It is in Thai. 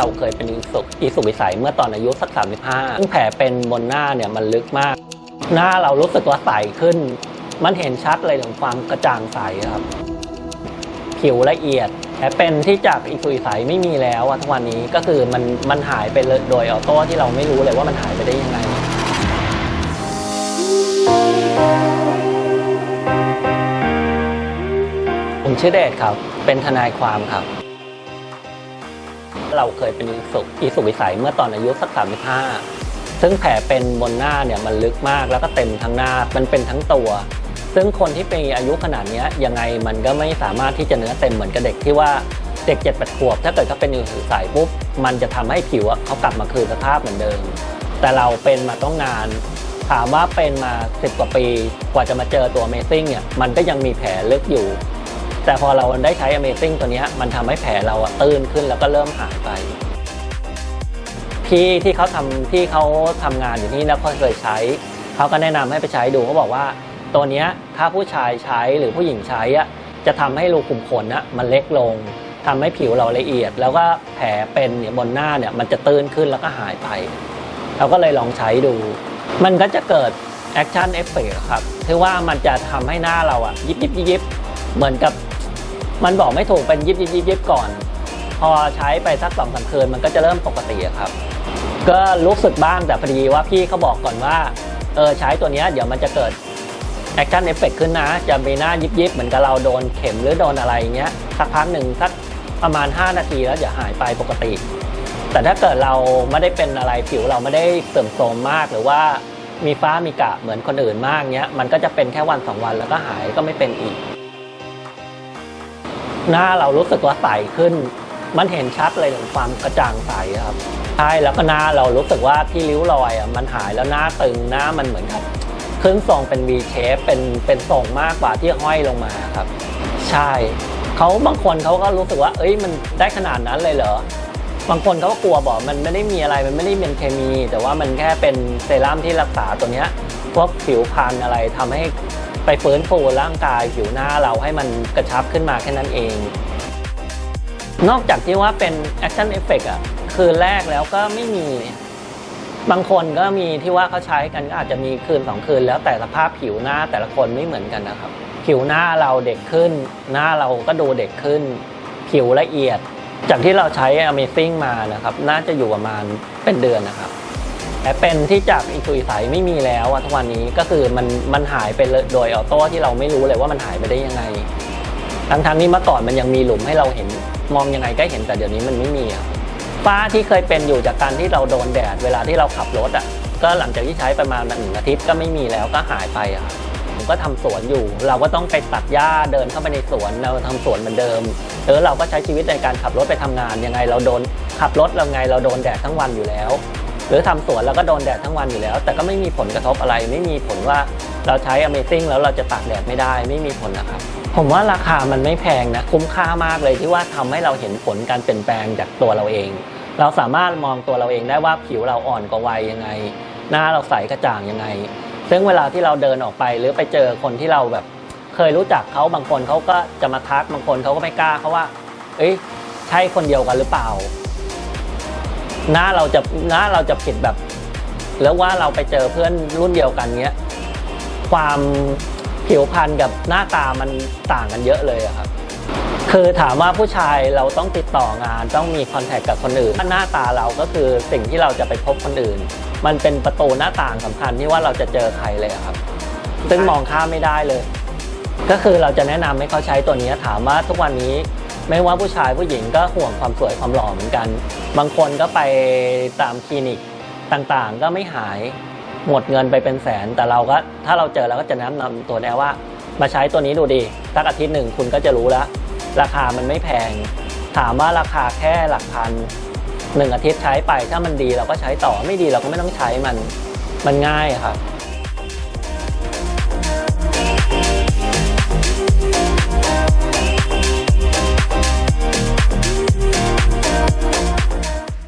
เราเคยเป็นอีสุกอีสุกวิสัยเมื่อตอนอายุสักสามสิบห้าซึ่งแผลเป็นบนหน้าเนี่ยมันลึกมาก หน้าเรารู้สึกว่าใสขึ้น มันเห็นชัดเลยถึงความกระจ่างใสครับ ผิวละเอียดแผลเป็นที่จากอีสุกวิสัยไม่มีแล้วอะทุกวันนี้ก็คือมันมันหายไปเลยโดยออโต้ที่เราไม่รู้เลยว่ามันหายไปได้ยังไงผมชื่อเดชครับ เป็นทนายความครับ เราเคยเป็นอีสุกอีสุวิสัยเมื่อตอนอายุสักสามสิบห้าซึ่งแผลเป็นบนหน้าเนี่ยมันลึกมากแล้วก็เต็มทั้งหน้ามันเป็นทั้งตัว ซึ่งคนที่เป็นอายุขนาดนี้ยังไงมันก็ไม่สามารถที่จะเนื้อเต็มเหมือนกับเด็กที่ว่าเด็กเจ็ดแปดขวบ ถ้าเกิดเขาเป็นอีสุวิสัยปุ๊บมันจะทำให้ผิวเขากลับมาคืนสภาพเหมือนเดิม แต่เราเป็นมาต้องนานถามว่าเป็นมา 10 กว่าปี กว่าจะมาเจอตัว Amazing เนี่ยมันก็ยังมีแผลลึกอยู่ แต่พอเราได้ใช้ Amazing ตัวนี้มันทำให้แผลเราตื้นขึ้นแล้วก็เริ่มหายไปพี่ที่เขาทำที่เขาทำงานอยู่ที่นี่แล้วเขาเคยใช้ เขาก็แนะนำให้ไปใช้ดูเขาบอกว่า ตัวนี้ถ้าผู้ชายใช้หรือผู้หญิงใช้อะจะทำให้รูขุมขนนะมันเล็กลงทำให้ผิวเราละเอียด แล้วก็แผลเป็นเนี่ยบนหน้าเนี่ยมันจะตื้นขึ้นแล้วก็หายไปเราก็เลยลองใช้ดู มันก็จะเกิดแอคชั่นเอฟเฟกครับ คือว่ามันจะทำให้หน้าเราอะยิบยิบยิบเหมือนกับ มันบอกไม่ถูกเป็นยิบยิบยิบยิบก่อน พอใช้ไปสักสองสามคืนมันก็จะเริ่มปกติครับ ก็รู้สึกบ้างแต่พอดีว่าพี่เขาบอกก่อนว่าเออใช้ตัวนี้เดี๋ยวมันจะเกิดแอคชั่นเอฟเฟกขึ้นนะ จะมีหน้ายิบยิบเหมือนกับเราโดนเข็มหรือโดนอะไรเงี้ยสักพักหนึ่งสักประมาณ 5 นาทีแล้วจะหายไปปกติ แต่ถ้าเกิดเราไม่ได้เป็นอะไรผิวเราไม่ได้เสื่อมโทรมมากหรือว่ามีฟ้ามีกระเหมือนคนอื่นมากเนี้ยมันก็จะเป็นแค่วันสองวันแล้วก็หายก็ไม่เป็นอีก หน้าเรารู้สึกว่าใสขึ้น มันเห็นชัดเลยถึงความกระจ่างใสครับใช่แล้วก็หน้าเรารู้สึกว่าที่ริ้วรอยอะมันหายแล้วหน้าตึงหน้ามันเหมือนกับขึ้นทรงเป็น V shape เป็นเป็นทรงมากกว่าที่ห้อยลงมาครับ ใช่เขาบางคนเขาก็รู้สึกว่า เอ้ยมันได้ขนาดนั้นเลยเหรอบางคนเขาก็กลัวบอกมันไม่ได้มีอะไรมันไม่ได้เป็นเคมี แต่ว่ามันแค่เป็นเซรั่มที่รักษาตัวเนี้ยพวกผิวพรรณอะไรทำให้ ไปฟื้นฟูร่างกายผิวหน้าเราให้มันกระชับขึ้นมาแค่นั้นเอง นอกจากที่ว่าเป็น action effect อะคืนแรกแล้วก็ไม่มี บางคนก็มีที่ว่าเขาใช้กันก็อาจจะมีคืนสองคืน แล้วแต่สภาพผิวหน้าแต่ละคนไม่เหมือนกันนะครับ ผิวหน้าเราเด็กขึ้น หน้าเราก็ดูเด็กขึ้น ผิวละเอียด จากที่เราใช้ Amazing มานะครับ น่าจะอยู่ประมาณเป็นเดือนนะครับ แต่เป็นที่จากอีสุยใสไม่มีแล้วทุกวันนี้ก็คือมันมันหายไปโดยออโต้ที่เราไม่รู้เลยว่ามันหายไปได้ยังไง ทั้งทั้งๆนี้เมื่อก่อนมันยังมีหลุมให้เราเห็นมองยังไงก็เห็นแต่เดี๋ยวนี้มันไม่มีอะฝ้าที่เคยเป็นอยู่จากการที่เราโดนแดดเวลาที่เราขับรถอะก็หลังจากที่ใช้ประมาณหนึ่งอาทิตย์ก็ไม่มีแล้วก็หายไปอะครับผมก็ทำสวนอยู่ เราก็ต้องไปตัดหญ้าเดินเข้าไปในสวนเราทำสวนเหมือนเดิมเออเราก็ใช้ชีวิตในการขับรถไปทำงานยังไง เราโดนขับรถเราไงเราโดนแดดทั้งวันอยู่แล้ว หรือทำสวนเราก็โดนแดดทั้งวันอยู่แล้ว แต่ก็ไม่มีผลกระทบอะไร ไม่มีผลว่าเราใช้ Amazing แล้วเราจะตากแดดไม่ได้ไม่มีผลนะครับ ผมว่าราคามันไม่แพงนะ คุ้มค่ามากเลยที่ว่าทำให้เราเห็นผลการเปลี่ยนแปลงจากตัวเราเอง เราสามารถมองตัวเราเองได้ว่าผิวเราอ่อนกว่าวัยยังไง หน้าเราใสกระจ่างยังไง ซึ่งเวลาที่เราเดินออกไปหรือไปเจอคนที่เราแบบ เคยรู้จักเขาบางคนเขาก็จะมาทักบางคนเขาก็ไม่กล้าเขาว่า เอ้ยใช่คนเดียวกันหรือเปล่า หน้าเราจะหน้าเราจะผิดแบบ แล้วว่าเราไปเจอเพื่อนรุ่นเดียวกันเนี้ยความผิวพรรณกับหน้าตามันต่างกันเยอะเลยอะครับคือถามว่าผู้ชายเราต้องติดต่องานต้องมีคอนแทคกับคนอื่นหน้าตาเราก็คือสิ่งที่เราจะไปพบคนอื่น มันเป็นประตูหน้าต่างสำคัญที่ว่าเราจะเจอใครเลยครับ ซึ่งมองข้ามไม่ได้เลย ก็คือเราจะแนะนำให้เขาใช้ตัวนี้ถามว่าทุกวันนี้ ไม่ว่าผู้ชายผู้หญิงก็ห่วงความสวยความหล่อเหมือนกัน บางคนก็ไปตามคลินิกต่างๆ ก็ไม่หายหมดเงินไปเป็นแสน แต่เราก็ถ้าเราเจอเราก็จะแนะนำตัวแนวว่า มาใช้ตัวนี้ดูดีสักอาทิตย์หนึ่งคุณก็จะรู้แล้ว ราคามันไม่แพง ถามว่าราคาแค่หลักพันหนึ่งอาทิตย์ใช้ไปถ้ามันดีเราก็ใช้ต่อไม่ดีเราก็ไม่ต้องใช้มันมันง่ายครับ